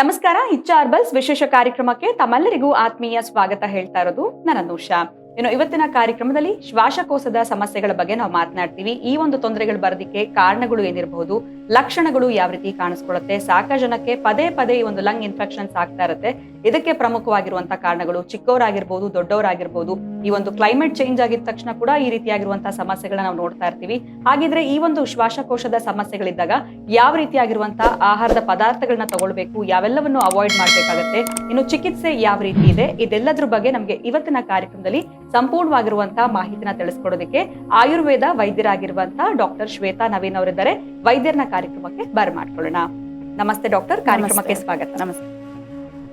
ನಮಸ್ಕಾರ ಇಚ್ ಅರ್ಬಲ್ಸ್ ವಿಶೇಷ ಕಾರ್ಯಕ್ರಮಕ್ಕೆ ತಮ್ಮೆಲ್ಲರಿಗೂ ಆತ್ಮೀಯ ಸ್ವಾಗತ ಹೇಳ್ತಾ ಇರೋದು ಅನುಷಾ ಇನ್ನು ಇವತ್ತಿನ ಕಾರ್ಯಕ್ರಮದಲ್ಲಿ ಶ್ವಾಸಕೋಶದ ಸಮಸ್ಯೆಗಳ ಬಗ್ಗೆ ನಾವು ಮಾತನಾಡ್ತೀವಿ. ಈ ಒಂದು ತೊಂದರೆಗಳು ಬರೋದಕ್ಕೆ ಕಾರಣಗಳು ಏನಿರಬಹುದು, ಲಕ್ಷಣಗಳು ಯಾವ ರೀತಿ ಕಾಣಿಸ್ಕೊಳ್ಳುತ್ತೆ ಸಾಕ ಜನಕ್ಕೆ ಪದೇ ಪದೇ ಈ ಒಂದು ಲಂಗ್ ಇನ್ಫೆಕ್ಷನ್ಸ್ ಆಗ್ತಾ ಇರುತ್ತೆ. ಇದಕ್ಕೆ ಪ್ರಮುಖವಾಗಿರುವಂತಹ ಕಾರಣಗಳು ಚಿಕ್ಕವರಾಗಿರ್ಬೋದು, ದೊಡ್ಡವರಾಗಿರ್ಬೋದು, ಈ ಒಂದು ಕ್ಲೈಮೇಟ್ ಚೇಂಜ್ ಆಗಿದ ತಕ್ಷಣ ಕೂಡ ಈ ರೀತಿಯಾಗಿರುವಂತಹ ಸಮಸ್ಯೆಗಳನ್ನ ನಾವು ನೋಡ್ತಾ ಇರ್ತೀವಿ. ಹಾಗಿದ್ರೆ ಈ ಒಂದು ಶ್ವಾಸಕೋಶದ ಸಮಸ್ಯೆಗಳಿದ್ದಾಗ ಯಾವ ರೀತಿಯಾಗಿರುವಂತಹ ಆಹಾರದ ಪದಾರ್ಥಗಳನ್ನ ತಗೊಳ್ಬೇಕು, ಯಾವೆಲ್ಲವನ್ನು ಅವಾಯ್ಡ್ ಮಾಡ್ಬೇಕಾಗತ್ತೆ, ಇನ್ನು ಚಿಕಿತ್ಸೆ ಯಾವ ರೀತಿ ಇದೆ, ಇದೆಲ್ಲದ್ರ ಬಗ್ಗೆ ನಮಗೆ ಇವತ್ತಿನ ಕಾರ್ಯಕ್ರಮದಲ್ಲಿ ಸಂಪೂರ್ಣವಾಗಿರುವಂತಹ ಮಾಹಿತಿನ ತಿಳಿಸ್ಕೊಡೋದಕ್ಕೆ ಆಯುರ್ವೇದ ವೈದ್ಯರಾಗಿರುವಂತಹ ಡಾಕ್ಟರ್ ಶ್ವೇತಾ ನವೀನ್ ಅವರಿದ್ದಾರೆ. ವೈದ್ಯರನ್ನ ಕಾರ್ಯಕ್ರಮಕ್ಕೆ ಬರ್ಮಾಡ್ಕೊಳ್ಳೋಣ ನಮಸ್ತೆ ಡಾಕ್ಟರ್. ಕಾರ್ಯಕ್ರಮಕ್ಕೆ ಸ್ವಾಗತ. ನಮಸ್ತೆ.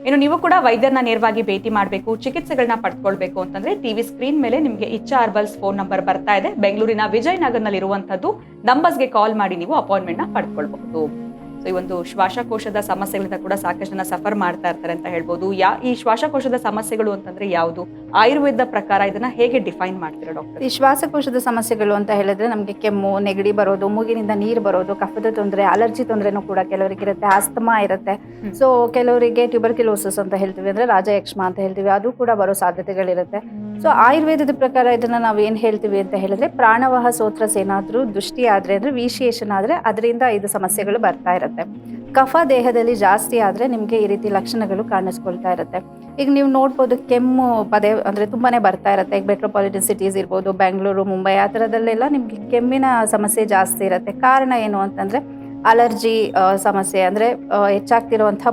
ಇನ್ನು ನೀವು ಕೂಡ ವೈದ್ಯರನ್ನ ನೇರವಾಗಿ ಭೇಟಿ ಮಾಡಬೇಕು ಚಿಕಿತ್ಸೆಗಳನ್ನ ಪಡ್ಕೊಳ್ಬೇಕು ಅಂತಂದ್ರೆ ಟಿವಿ ಸ್ಕ್ರೀನ್ ಮೇಲೆ ನಿಮಗೆ ಇಚ್ಛಾ ಅರ್ಬಲ್ಸ್ ಫೋನ್ ನಂಬರ್ ಬರ್ತಾ ಇದೆ. ಬೆಂಗಳೂರಿನ ವಿಜಯನಗರ್ನಲ್ಲಿ ಇರುವಂತದ್ದು ನಂಬರ್ಸ್ಗೆ ಕಾಲ್ ಮಾಡಿ ನೀವು ಅಪಾಯಿಂಟ್ಮೆಂಟ್ನ ಪಡ್ಕೊಳ್ಬಹುದು. ಸೊ ಈ ಒಂದು ಶ್ವಾಸಕೋಶದ ಸಮಸ್ಯೆಗಳಿಂದ ಕೂಡ ಸಾಕಷ್ಟು ಜನ ಸಫರ್ ಮಾಡ್ತಾ ಇರ್ತಾರೆ ಅಂತ ಹೇಳ್ಬೋದು. ಯಾ ಈ ಶ್ವಾಸಕೋಶದ ಸಮಸ್ಯೆಗಳು ಅಂತಂದ್ರೆ ಯಾವುದು? ಆಯುರ್ವೇದ ಪ್ರಕಾರ ಇದನ್ನ ಹೇಗೆ ಡಿಫೈನ್ ಮಾಡ್ತೀರಾ ಡಾಕ್ಟರ್ ಈ ಶ್ವಾಸಕೋಶದ ಸಮಸ್ಯೆಗಳು ಅಂತ ಹೇಳಿದ್ರೆ ನಮಗೆ ಕೆಮ್ಮು ನೆಗಡಿ ಬರೋದು ಮೂಗಿನಿಂದ ನೀರು ಬರೋದು ಕಫದ ತೊಂದರೆ ಅಲರ್ಜಿ ತೊಂದರೆನೂ ಕೂಡ ಕೆಲವರಿಗೆ ಇರುತ್ತೆ ಆಸ್ತಮಾ ಇರುತ್ತೆ. ಸೊ ಕೆಲವರಿಗೆ ಟ್ಯೂಬರ್ಕ್ಯುಲೋಸಿಸ್ ಅಂತ ಹೇಳ್ತೀವಿ ಅಂದ್ರೆ ರಾಜಯಕ್ಷ್ಮ ಅಂತ ಹೇಳ್ತೀವಿ. ಅದು ಕೂಡ ಬರೋ ಸಾಧ್ಯತೆಗಳಿರುತ್ತೆ. ಸೊ ಆಯುರ್ವೇದದ ಪ್ರಕಾರ ಇದನ್ನ ನಾವು ಏನು ಹೇಳ್ತೀವಿ ಅಂತ ಹೇಳಿದ್ರೆ, ಪ್ರಾಣವಾಹ ಸೋತ್ರಸ್ ಏನಾದರೂ ದೃಷ್ಟಿ ಆದ್ರೆ, ಅಂದ್ರೆ ವಿಶೇಷನ್ ಆದ್ರೆ ಅದರಿಂದ ಇದು ಸಮಸ್ಯೆಗಳು ಬರ್ತಾ ಇರುತ್ತೆ. ಕಫ ದೇಹದಲ್ಲಿ ಜಾಸ್ತಿ ಆದ್ರೆ ನಿಮಗೆ ಈ ರೀತಿ ಲಕ್ಷಣಗಳು ಕಾಣಿಸ್ಕೊಳ್ತಾ ಇರುತ್ತೆ. ಈಗ ನೀವು ನೋಡ್ಬೋದು ಕೆಮ್ಮು ಪದೇ, ಅಂದ್ರೆ ತುಂಬಾನೇ ಬರ್ತಾ ಇರುತ್ತೆ. ಈಗ ಮೆಟ್ರೋಪಾಲಿಟನ್ ಸಿಟೀಸ್ ಇರ್ಬೋದು ಬೆಂಗಳೂರು ಮುಂಬೈ, ಆ ಥರದಲ್ಲೆಲ್ಲ ನಿಮಗೆ ಕೆಮ್ಮಿನ ಸಮಸ್ಯೆ ಜಾಸ್ತಿ ಇರುತ್ತೆ. ಕಾರಣ ಏನು ಅಂತಂದ್ರೆ, ಅಲರ್ಜಿ ಸಮಸ್ಯೆ, ಅಂದ್ರೆ ಹೆಚ್ಚಾಗ್ತಿರುವಂಥ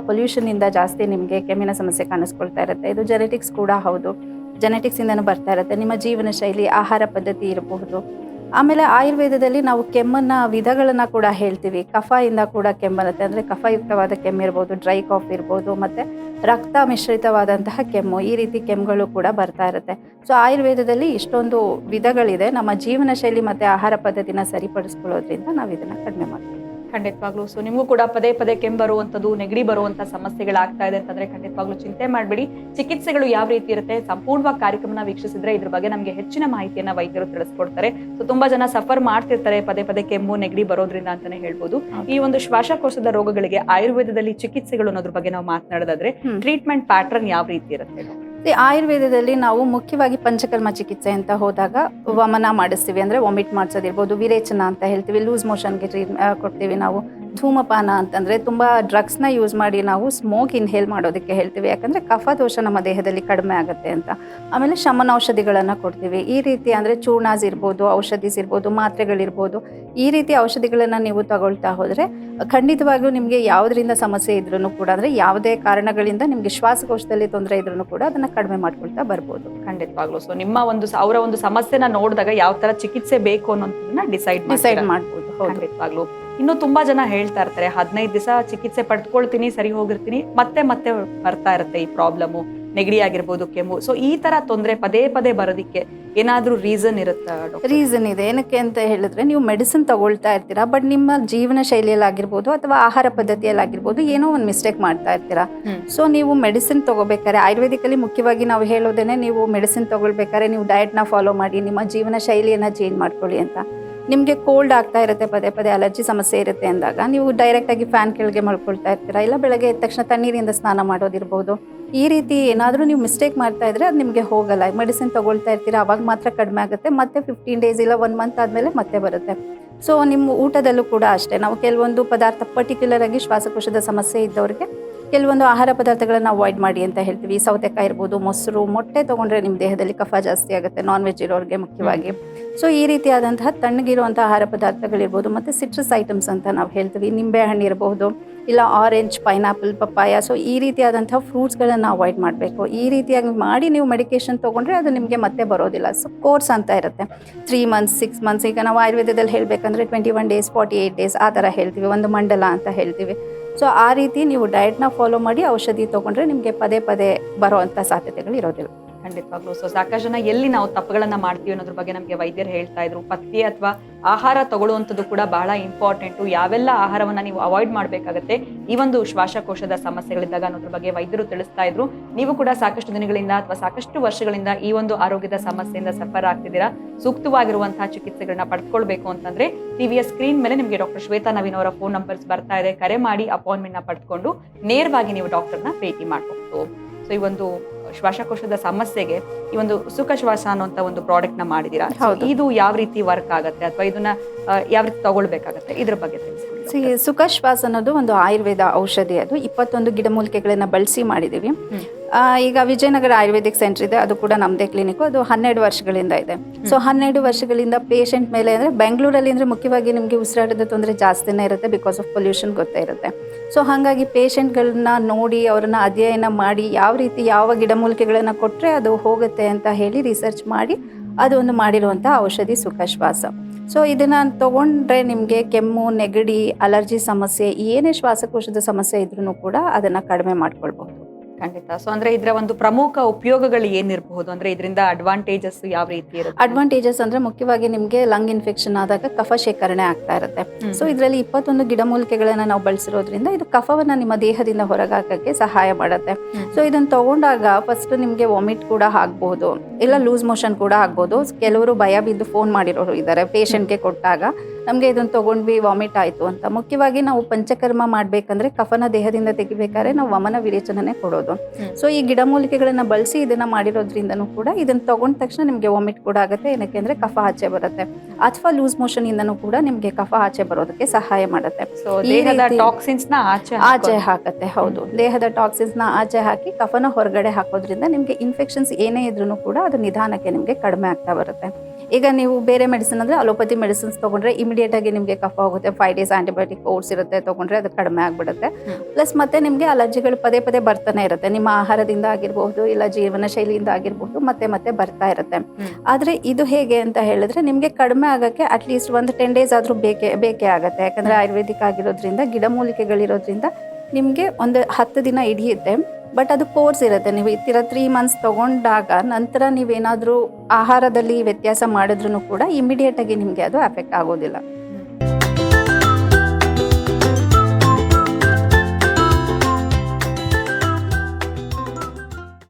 ಇಂದ ಜಾಸ್ತಿ ನಿಮಗೆ ಕೆಮ್ಮಿನ ಸಮಸ್ಯೆ ಕಾಣಿಸ್ಕೊಳ್ತಾ ಇರುತ್ತೆ. ಇದು ಜೆನೆಟಿಕ್ಸ್ ಕೂಡ ಹೌದು. ಜೆನೆಟಿಕ್ಸ್ ಇಂದನೂ ಬರ್ತಾ ಇರುತ್ತೆ. ನಿಮ್ಮ ಜೀವನ ಶೈಲಿ, ಆಹಾರ ಪದ್ಧತಿ ಇರಬಹುದು. ಆಮೇಲೆ ಆಯುರ್ವೇದದಲ್ಲಿ ನಾವು ಕೆಮ್ಮನ್ನ ವಿಧಗಳನ್ನ ಕೂಡ ಹೇಳ್ತೀವಿ. ಕಫ ಇಂದ ಕೂಡ ಕೆಮ್ಮರುತ್ತೆ ಅಂದ್ರೆ ಕಫಯುಕ್ತವಾದ ಕೆಮ್ಮು ಇರ್ಬೋದು, ಡ್ರೈ ಕಾಫ್ ಇರ್ಬೋದು, ಮತ್ತೆ ರಕ್ತ ಮಿಶ್ರಿತವಾದಂತಹ ಕೆಮ್ಮು ಈ ರೀತಿ ಕೆಮ್ಮುಗಳು ಕೂಡ ಬರ್ತಾ ಇರುತ್ತೆ. ಸೊ ಆಯುರ್ವೇದದಲ್ಲಿ ಇಷ್ಟೊಂದು ವಿಧಗಳಿದೆ. ನಮ್ಮ ಜೀವನ ಶೈಲಿ ಮತ್ತೆ ಆಹಾರ ಪದ್ಧತಿನ ಸರಿಪಡಿಸ್ಕೊಳ್ಳೋದ್ರಿಂದ ನಾವು ಇದನ್ನ ಕಡಿಮೆ ಮಾಡ್ತೀವಿ. ಖಂಡಿತವಾಗ್ಲೂ. ಸೊ ನಿಮಗೂ ಕೂಡ ಪದೇ ಪದೇ ಕೆಮ್ಮು ಬರುವಂಥದ್ದು ನೆಗಡಿ ಬರುವಂಥ ಸಮಸ್ಯೆಗಳಾಗ್ತಾ ಇದೆ ಅಂತಂದ್ರೆ ಖಂಡಿತವಾಗ್ಲೂ ಚಿಂತೆ ಮಾಡಬೇಡಿ. ಚಿಕಿತ್ಸೆಗಳು ಯಾವ ರೀತಿ ಇರುತ್ತೆ ಸಂಪೂರ್ಣವಾಗಿ ಕಾರ್ಯಕ್ರಮನ ವೀಕ್ಷಿಸಿದ್ರೆ ಇದ್ರ ಬಗ್ಗೆ ನಮಗೆ ಹೆಚ್ಚಿನ ಮಾಹಿತಿಯನ್ನ ವೈದ್ಯರು ತಿಳಿಸ್ಕೊಡ್ತಾರೆ. ಸೊ ತುಂಬಾ ಜನ ಸಫರ್ ಮಾಡ್ತಿರ್ತಾರೆ ಪದೇ ಪದೇ ಕೆಮ್ಮು ನೆಗಡಿ ಬರೋದ್ರಿಂದ ಅಂತಾನೆ ಹೇಳ್ಬೋದು. ಈ ಒಂದು ಶ್ವಾಸಕೋಶದ ರೋಗಗಳಿಗೆ ಆಯುರ್ವೇದದಲ್ಲಿ ಚಿಕಿತ್ಸೆಗಳು ಅನ್ನೋದ್ರ ಬಗ್ಗೆ ನಾವು ಮಾತನಾಡೋದಾದ್ರೆ ಟ್ರೀಟ್ಮೆಂಟ್ ಪ್ಯಾಟರ್ನ್ ಯಾವ ರೀತಿ ಇರುತ್ತೆ? ಆಯುರ್ವೇದದಲ್ಲಿ ನಾವು ಮುಖ್ಯವಾಗಿ ಪಂಚಕರ್ಮ ಚಿಕಿತ್ಸೆ ಅಂತ ಹೋದಾಗ ವಮನ ಮಾಡಿಸ್ತೀವಿ ಅಂದ್ರೆ ವಾಮಿಟ್ ಮಾಡಿಸೋದಿರ್ಬೋದು, ವಿರೇಚನ ಅಂತ ಹೇಳ್ತೀವಿ ಲೂಸ್ ಮೋಷನ್ಗೆ ಟ್ರೀಟ್ ಕೊಡ್ತೀವಿ ನಾವು. ಧೂಮಪಾನ ಅಂತಂದ್ರೆ ತುಂಬಾ ಡ್ರಗ್ಸ್ನ ಯೂಸ್ ಮಾಡಿ ನಾವು ಸ್ಮೋಕ್ ಇನ್ಹೇಲ್ ಮಾಡೋದಕ್ಕೆ ಹೇಳ್ತೀವಿ. ಯಾಕಂದ್ರೆ ಕಫ ದೋಷ ನಮ್ಮ ದೇಹದಲ್ಲಿ ಕಡಿಮೆ ಆಗುತ್ತೆ ಅಂತ. ಆಮೇಲೆ ಶಮನ ಔಷಧಿಗಳನ್ನ ಕೊಡ್ತೀವಿ. ಈ ರೀತಿ ಅಂದ್ರೆ ಚೂರ್ಣಾಸ್ ಇರ್ಬೋದು ಔಷಧೀಸ್ ಇರ್ಬೋದು ಮಾತ್ರೆಗಳಿರ್ಬೋದು. ಈ ರೀತಿ ಔಷಧಿಗಳನ್ನ ನೀವು ತಗೊಳ್ತಾ ಹೋದರೆ ಖಂಡಿತವಾಗ್ಲೂ ನಿಮಗೆ ಯಾವುದರಿಂದ ಸಮಸ್ಯೆ ಇದ್ರೂ ಕೂಡ ಅಂದ್ರೆ ಯಾವುದೇ ಕಾರಣಗಳಿಂದ ನಿಮಗೆ ಶ್ವಾಸಕೋಶದಲ್ಲಿ ತೊಂದರೆ ಇದ್ರೂ ಕೂಡ ಅದನ್ನ ಕಡಿಮೆ ಮಾಡ್ಕೊಳ್ತಾ ಬರ್ಬೋದು. ಖಂಡಿತವಾಗ್ಲೂ. ಸೊ ನಿಮ್ಮ ಒಂದು ಅವರ ಒಂದು ಸಮಸ್ಯೆನ ನೋಡಿದಾಗ ಯಾವ ತರ ಚಿಕಿತ್ಸೆ ಬೇಕು ಅನ್ನೋದನ್ನ ಡಿಸೈಡ್ ಡಿಸೈಡ್ ಮಾಡ್ಬೋದು. ಖಂಡಿತವಾಗ್ಲು. ಇನ್ನು ತುಂಬಾ ಜನ ಹೇಳ್ತಾ ಇರ್ತಾರೆ ಹದಿನೈದು ದಿವಸ ಚಿಕಿತ್ಸೆ ಪಡ್ಕೊಳ್ತೀನಿ ಸರಿ ಹೋಗಿರ್ತೀನಿ ಮತ್ತೆ ಮತ್ತೆ ಬರ್ತಾ ಇರುತ್ತೆ ಈ ಪ್ರಾಬ್ಲಮು ನೆಗಡಿ ಆಗಿರ್ಬೋದು ಕೆಮ್ಮು. ಸೊ ಈ ತರ ತೊಂದರೆ ಪದೇ ಪದೇ ಬರೋದಿಕ್ಕೆ ಏನಾದ್ರೂ ರೀಸನ್ ಇರುತ್ತಾ ರೀಸನ್ ಇದೆ. ಏನಕ್ಕೆ ಅಂತ ಹೇಳಿದ್ರೆ ನೀವು ಮೆಡಿಸಿನ್ ತಗೊಳ್ತಾ ಇರ್ತೀರಾ ಬಟ್ ನಿಮ್ಮ ಜೀವನ ಶೈಲಿಯಲ್ಲಿ ಆಗಿರ್ಬೋದು ಅಥವಾ ಆಹಾರ ಪದ್ಧತಿಯಲ್ಲಿ ಆಗಿರ್ಬೋದು ಏನೋ ಒಂದು ಮಿಸ್ಟೇಕ್ ಮಾಡ್ತಾ ಇರ್ತೀರಾ. ಸೊ ನೀವು ಮೆಡಿಸಿನ್ ತಗೋಬೇಕಾದ್ರೆ ಆಯುರ್ವೇದಿಕಲ್ಲಿ ಮುಖ್ಯವಾಗಿ ನಾವು ಹೇಳೋದೇನೆ ನೀವು ಮೆಡಿಸಿನ್ ತಗೊಳ್ಬೇಕಾದ್ರೆ ನೀವು ಡಯಟ್ನ ಫಾಲೋ ಮಾಡಿ ನಿಮ್ಮ ಜೀವನ ಶೈಲಿಯನ್ನ ಚೇಂಜ್ ಮಾಡ್ಕೊಳ್ಳಿ ಅಂತ. ನಿಮಗೆ ಕೋಲ್ಡ್ ಆಗ್ತಾ ಇರುತ್ತೆ, ಪದೇ ಪದೇ ಅಲರ್ಜಿ ಸಮಸ್ಯೆ ಇರುತ್ತೆ ಅಂದಾಗ ನೀವು ಡೈರೆಕ್ಟಾಗಿ ಫ್ಯಾನ್ ಕೆಳಗೆ ಮಲ್ಕೊಳ್ತಾ ಇರ್ತೀರಾ? ಇಲ್ಲ ಬೆಳಗ್ಗೆ ಎದ್ದ ತಕ್ಷಣ ತಣ್ಣೀರಿಂದ ಸ್ನಾನ ಮಾಡೋದಿರ್ಬೋದು. ಈ ರೀತಿ ಏನಾದರೂ ನೀವು ಮಿಸ್ಟೇಕ್ ಮಾಡ್ತಾ ಇದ್ರೆ ಅದು ನಿಮಗೆ ಹೋಗಲ್ಲ. ಮೆಡಿಸಿನ್ ತಗೊಳ್ತಾ ಇರ್ತೀರಾ? ಅವಾಗ ಮಾತ್ರ ಕಡಿಮೆ ಆಗುತ್ತೆ. ಮತ್ತೆ ಫಿಫ್ಟೀನ್ ಡೇಸ್ ಇಲ್ಲ ಒನ್ ಮಂತ್ ಆದಮೇಲೆ ಮತ್ತೆ ಬರುತ್ತೆ. ಸೊ ನಿಮ್ಮ ಊಟದಲ್ಲೂ ಕೂಡ ಅಷ್ಟೇ. ನಾವು ಕೆಲವೊಂದು ಪದಾರ್ಥ ಪರ್ಟಿಕ್ಯುಲರ್ ಆಗಿ ಶ್ವಾಸಕೋಶದ ಸಮಸ್ಯೆ ಇದ್ದವರಿಗೆ ಕೆಲವೊಂದು ಆಹಾರ ಪದಾರ್ಥಗಳನ್ನು ಅವಾಯ್ಡ್ ಮಾಡಿ ಅಂತ ಹೇಳ್ತೀವಿ. ಸೌತೆಕಾಯಿ ಇರ್ಬೋದು ಮೊಸರು ಮೊಟ್ಟೆ ತೊಗೊಂಡ್ರೆ ನಿಮ್ಮ ದೇಹದಲ್ಲಿ ಕಫ ಜಾಸ್ತಿ ಆಗುತ್ತೆ ನಾನ್ ವೆಜ್ ಇರೋರಿಗೆ ಮುಖ್ಯವಾಗಿ. ಸೊ ಈ ರೀತಿಯಾದಂತಹ ತಣ್ಣಗಿರುವಂಥ ಆಹಾರ ಪದಾರ್ಥಗಳಿರ್ಬೋದು ಮತ್ತು ಸಿಟ್ರಸ್ ಐಟಮ್ಸ್ ಅಂತ ನಾವು ಹೇಳ್ತೀವಿ. ನಿಂಬೆ ಹಣ್ಣು ಇರಬಹುದು ಇಲ್ಲ ಆರೆಂಜ್ ಪೈನಾಪಲ್ ಪಪ್ಪಾಯ ಸೊ ಈ ರೀತಿಯಾದಂಥ ಫ್ರೂಟ್ಸ್ಗಳನ್ನು ಅವಾಯ್ಡ್ ಮಾಡಬೇಕು. ಈ ರೀತಿಯಾಗಿ ಮಾಡಿ ನೀವು ಮೆಡಿಕೇಶನ್ ತೊಗೊಂಡ್ರೆ ಅದು ನಿಮಗೆ ಮತ್ತೆ ಬರೋದಿಲ್ಲ. ಸೊ ಕೋರ್ಸ್ ಅಂತ ಇರುತ್ತೆ. ತ್ರೀ ಮಂತ್ಸ್ ಸಿಕ್ಸ್ ಮಂತ್ಸ್ ಈಗ ನಾವು ಆಯುರ್ವೇದದಲ್ಲಿ ಹೇಳಬೇಕಂದ್ರೆ twenty one days forty eight days ಆ ಥರ ಹೇಳ್ತೀವಿ. ಒಂದು ಮಂಡಲ ಅಂತ ಹೇಳ್ತೀವಿ. ಸೊ ಆ ರೀತಿ ನೀವು ಡಯಟ್ನ ಫಾಲೋ ಮಾಡಿ ಔಷಧಿ ತೊಗೊಂಡ್ರೆ ನಿಮಗೆ ಪದೇ ಪದೇ ಬರೋವಂಥ ಸಾಧ್ಯತೆಗಳು ಇರೋದಿಲ್ಲ. ಖಂಡಿತವಾಗ್ಲೂ. ಸೊ ಸಾಕಷ್ಟು ಜನ ಎಲ್ಲಿ ನಾವು ತಪ್ಪುಗಳನ್ನ ಮಾಡ್ತೀವಿ ಅನ್ನೋದ್ರ ಬಗ್ಗೆ ನಮಗೆ ವೈದ್ಯರು ಹೇಳ್ತಾ ಇದ್ರು. ಪಥ್ಯ ಅಥವಾ ಆಹಾರ ತಗೊಳ್ಳುವಂಥದ್ದು ಕೂಡ ಬಹಳ ಇಂಪಾರ್ಟೆಂಟು ಯಾವೆಲ್ಲ ಆಹಾರವನ್ನ ನೀವು ಅವಾಯ್ಡ್ ಮಾಡಬೇಕಾಗತ್ತೆ, ಈ ಒಂದು ಶ್ವಾಸಕೋಶದ ಸಮಸ್ಯೆಗಳಿದ್ದಾಗ ಅನ್ನೋದ್ರ ಬಗ್ಗೆ ವೈದ್ಯರು ತಿಳಿಸ್ತಾ ಇದ್ರು. ನೀವು ಕೂಡ ಸಾಕಷ್ಟು ದಿನಗಳಿಂದ ಅಥವಾ ಸಾಕಷ್ಟು ವರ್ಷಗಳಿಂದ ಈ ಒಂದು ಆರೋಗ್ಯದ ಸಮಸ್ಯೆಯಿಂದ ಸಫರ್ ಆಗ್ತಿದ್ದೀರಾ? ಸೂಕ್ತವಾಗಿರುವಂತಹ ಚಿಕಿತ್ಸೆಗಳನ್ನ ಪಡ್ಕೊಳ್ಬೇಕು ಅಂತಂದ್ರೆ ಟಿವಿಯ ಸ್ಕ್ರೀನ್ ಮೇಲೆ ನಿಮಗೆ ಡಾಕ್ಟರ್ ಶ್ವೇತಾ ನವೀನ್ ಅವರ ಫೋನ್ ನಂಬರ್ಸ್ ಬರ್ತಾ ಇದೆ. ಕರೆ ಮಾಡಿ ಅಪಾಯಿಂಟ್ಮೆಂಟ್ನ ಪಡ್ಕೊಂಡು ನೇರವಾಗಿ ನೀವು ಡಾಕ್ಟರ್ನ ಭೇಟಿ ಮಾಡಬಹುದು ಸೊ ಈ ಒಂದು ಶ್ವಾಸಕೋಶದ ಸಮಸ್ಯೆಗೆ ಈ ಒಂದು ಸುಖ ಶ್ವಾಸ ಅನ್ನುವಂತ ಒಂದು ಪ್ರಾಡಕ್ಟ್ನ ಮಾಡಿದೀರಾ. ಇದು ಯಾವ ರೀತಿ ವರ್ಕ್ ಆಗುತ್ತೆ? ಅಥವಾ ಇದನ್ನ ಯಾವ ರೀತಿ ತಗೊಳ್ಬೇಕಾಗತ್ತೆ? ಇದ್ರ ಬಗ್ಗೆ ತಿಳಿಸ್ಕೊಡಿ ಸುಖ ಶ್ವಾಸ ಅನ್ನೋದು ಒಂದು ಆಯುರ್ವೇದ ಔಷಧಿ. ಅದು ಇಪ್ಪತ್ತೊಂದು ಗಿಡಮೂಲಿಕೆಗಳನ್ನ ಬಳಸಿ ಮಾಡಿದೀವಿ ಆ, ಈಗ ವಿಜಯನಗರ ಆಯುರ್ವೇದಿಕ್ ಸೆಂಟರ್ ಇದೆ. ಅದು ಕೂಡ ನಮ್ಮದೇ ಕ್ಲಿನಿಕ್ ಅದು ಹನ್ನೆರಡು ವರ್ಷಗಳಿಂದ ಇದೆ. ಸೊ ಹನ್ನೆರಡು ವರ್ಷಗಳಿಂದ ಪೇಷಂಟ್ ಮೇಲೆ ಅಂದರೆ ಬೆಂಗಳೂರಲ್ಲಿ ಅಂದ್ರೆ ಮುಖ್ಯವಾಗಿ ನಿಮಗೆ ಉಸಿರಾಟದ ತೊಂದರೆ ಜಾಸ್ತಿನೇ ಇರುತ್ತೆ ಬಿಕಾಸ್ ಆಫ್ ಪೊಲ್ಯೂಷನ್ ಗೊತ್ತೇ ಇರುತ್ತೆ. ಸೊ ಹಾಗಾಗಿ ಪೇಷಂಟ್ಗಳನ್ನ ನೋಡಿ, ಅವರನ್ನ ಅಧ್ಯಯನ ಮಾಡಿ, ಯಾವ ರೀತಿ ಯಾವ ಗಿಡಮೂಲಿಕೆಗಳನ್ನು ಕೊಟ್ಟರೆ ಅದು ಹೋಗುತ್ತೆ ಅಂತ ಹೇಳಿ ರಿಸರ್ಚ್ ಮಾಡಿ, ಅದು ಒಂದು ಮಾಡಿರುವಂಥ ಔಷಧಿ ಸುಖ ಶ್ವಾಸ ಸೊ ಇದನ್ನು ತೊಗೊಂಡ್ರೆ ನಿಮಗೆ ಕೆಮ್ಮು, ನೆಗಡಿ, ಅಲರ್ಜಿ ಸಮಸ್ಯೆ, ಏನೇ ಶ್ವಾಸಕೋಶದ ಸಮಸ್ಯೆ ಇದ್ರೂ ಕೂಡ ಅದನ್ನು ಕಡಿಮೆ ಮಾಡ್ಕೊಳ್ಬಹುದು. ಖಂಡಿತ. ಸೊ ಅಂದ್ರೆ ಇದರ ಒಂದು ಪ್ರಮುಖ ಉಪಯೋಗಗಳು ಏನಿರಬಹುದು? ಅಂದ್ರೆ ಇದರಿಂದ ಅಡ್ವಾಂಟೇಜಸ್ ಯಾವ ರೀತಿ ಇರುತ್ತೆ? ಅಡ್ವಾಂಟೇಜಸ್ ಅಂದ್ರೆ ಮುಖ್ಯವಾಗಿ ನಿಮಗೆ ಲಂಗ್ ಇನ್ಫೆಕ್ಷನ್ ಆದಾಗ ಕಫ ಶೇಖರಣೆ ಆಗ್ತಾ ಇರುತ್ತೆ. ಸೊ ಇದರಲ್ಲಿ ಇಪ್ಪತ್ತೊಂದು ಗಿಡಮೂಲಿಕೆಗಳನ್ನ ನಾವು ಬಳಸಿರೋದ್ರಿಂದ ಇದು ಕಫವನ್ನ ನಿಮ್ಮ ದೇಹದಿಂದ ಹೊರಗಾಕಕ್ಕೆ ಸಹಾಯ ಮಾಡುತ್ತೆ. ಸೊ ಇದನ್ನ ತಗೊಂಡಾಗ ಫಸ್ಟ್ ನಿಮಗೆ ವಾಮಿಟ್ ಕೂಡ ಆಗ್ಬಹುದು. ಇಲ್ಲ ಲೂಸ್ ಮೋಷನ್ ಕೂಡ ಆಗ್ಬೋದು. ಕೆಲವರು ಭಯ ಬಿದ್ದು ಫೋನ್ ಮಾಡಿರೋರು ಇದ್ದಾರೆ ಪೇಷಂಟ್ಗೆ ಕೊಟ್ಟಾಗ. ನಮಗೆ ಇದನ್ನು ತೊಗೊಂಡ್ವಿ ವಾಮಿಟ್ ಆಯಿತು ಅಂತ. ಮುಖ್ಯವಾಗಿ ನಾವು ಪಂಚಕರ್ಮ ಮಾಡಬೇಕಂದ್ರೆ ಕಫನ ದೇಹದಿಂದ ತೆಗಿಬೇಕಾದ್ರೆ ನಾವು ವಮನ ವಿರೇಚನೇ ಕೊಡೋದು. ಸೊ ಈ ಗಿಡಮೂಲಿಕೆಗಳನ್ನು ಬಳಸಿ ಇದನ್ನು ಮಾಡಿರೋದ್ರಿಂದನೂ ಕೂಡ ಇದನ್ನು ತಗೊಂಡ ತಕ್ಷಣ ನಿಮಗೆ ವಾಮಿಟ್ ಕೂಡ ಆಗುತ್ತೆ. ಏನಕ್ಕೆ ಅಂದರೆ ಕಫ ಆಚೆ ಬರುತ್ತೆ. ಅಥವಾ ಲೂಸ್ ಮೋಷನ್ ಇಂದನೂ ಕೂಡ ನಿಮಗೆ ಕಫ ಆಚೆ ಬರೋದಕ್ಕೆ ಸಹಾಯ ಮಾಡುತ್ತೆ. ಸೊ ದೇಹದ ರೀತಿ- ಟಾಕ್ಸಿನ್ಸ್ನ ಆಚೆ ಆಚೆ ಹಾಕತ್ತೆ ಹೌದು. ದೇಹದ ಟಾಕ್ಸಿನ್ಸ್ನ ನ ಆಚೆ ಹಾಕಿ ಕಫನ ಹೊರಗಡೆ ಹಾಕೋದ್ರಿಂದ ನಿಮಗೆ ಇನ್ಫೆಕ್ಷನ್ಸ್ ಏನೇ ಇದ್ರೂ ಕೂಡ ಅದು ನಿಧಾನಕ್ಕೆ ನಿಮಗೆ ಕಡಿಮೆ ಆಗ್ತಾ ಬರುತ್ತೆ. ಈಗ ನೀವು ಬೇರೆ ಮೆಡಿಸಿನ್ ಅಂದರೆ ಅಲೋಪತಿ ಮೆಡಿಸಿನ್ಸ್ ತೊಗೊಂಡ್ರೆ ಇಮಿಡಿಯೇಟಾಗಿ ನಿಮಗೆ ಕಫ ಹೋಗುತ್ತೆ ಫೈವ್ ಡೇಸ್ ಆಂಟಿಬಯೋಟಿಕ್ ಕೋರ್ಸ್ ಇರುತ್ತೆ ತೊಗೊಂಡ್ರೆ ಅದು ಕಡಿಮೆ ಆಗಿಬಿಡುತ್ತೆ. ಪ್ಲಸ್ ಮತ್ತೆ ನಿಮಗೆ ಅಲರ್ಜಿಗಳು ಪದೇ ಪದೇ ಬರ್ತಾನೆ ಇರುತ್ತೆ. ನಿಮ್ಮ ಆಹಾರದಿಂದ ಆಗಿರಬಹುದು ಇಲ್ಲ ಜೀವನ ಶೈಲಿಯಿಂದ ಆಗಿರಬಹುದು ಮತ್ತೆ ಮತ್ತೆ ಬರ್ತಾ ಇರುತ್ತೆ. ಆದ್ರೆ ಇದು ಹೇಗೆ ಅಂತ ಹೇಳಿದ್ರೆ ನಿಮಗೆ ಕಡಿಮೆ ಆಗೋಕ್ಕೆ ಅಟ್ಲೀಸ್ಟ್ ಒಂದು ಟೆನ್ ಡೇಸ್ ಆದರೂ ಬೇಕೇ ಬೇಕೇ ಆಗುತ್ತೆ. ಯಾಕಂದರೆ ಆಯುರ್ವೇದಿಕ್ ಆಗಿರೋದ್ರಿಂದ ಗಿಡಮೂಲಿಕೆಗಳಿರೋದ್ರಿಂದ ನಿಮಗೆ ಒಂದು ಹತ್ತು ದಿನ ಹಿಡಿಯುತ್ತೆ. ಬಟ್ ಅದು ಕೋರ್ಸ್ ಇರುತ್ತೆ. ನೀವು ಇತ್ತಿರ ತ್ರೀ ಮಂತ್ಸ್ ತಗೊಂಡಾಗ ನಂತರ ನೀವೇನಾದರೂ ಆಹಾರದಲ್ಲಿ ವ್ಯತ್ಯಾಸ ಮಾಡಿದ್ರು ಕೂಡ ಇಮಿಡಿಯೇಟಾಗಿ ನಿಮಗೆ ನಿಮ್ಗೆ ಅದು ಅಫೆಕ್ಟ್ ಆಗೋದಿಲ್ಲ.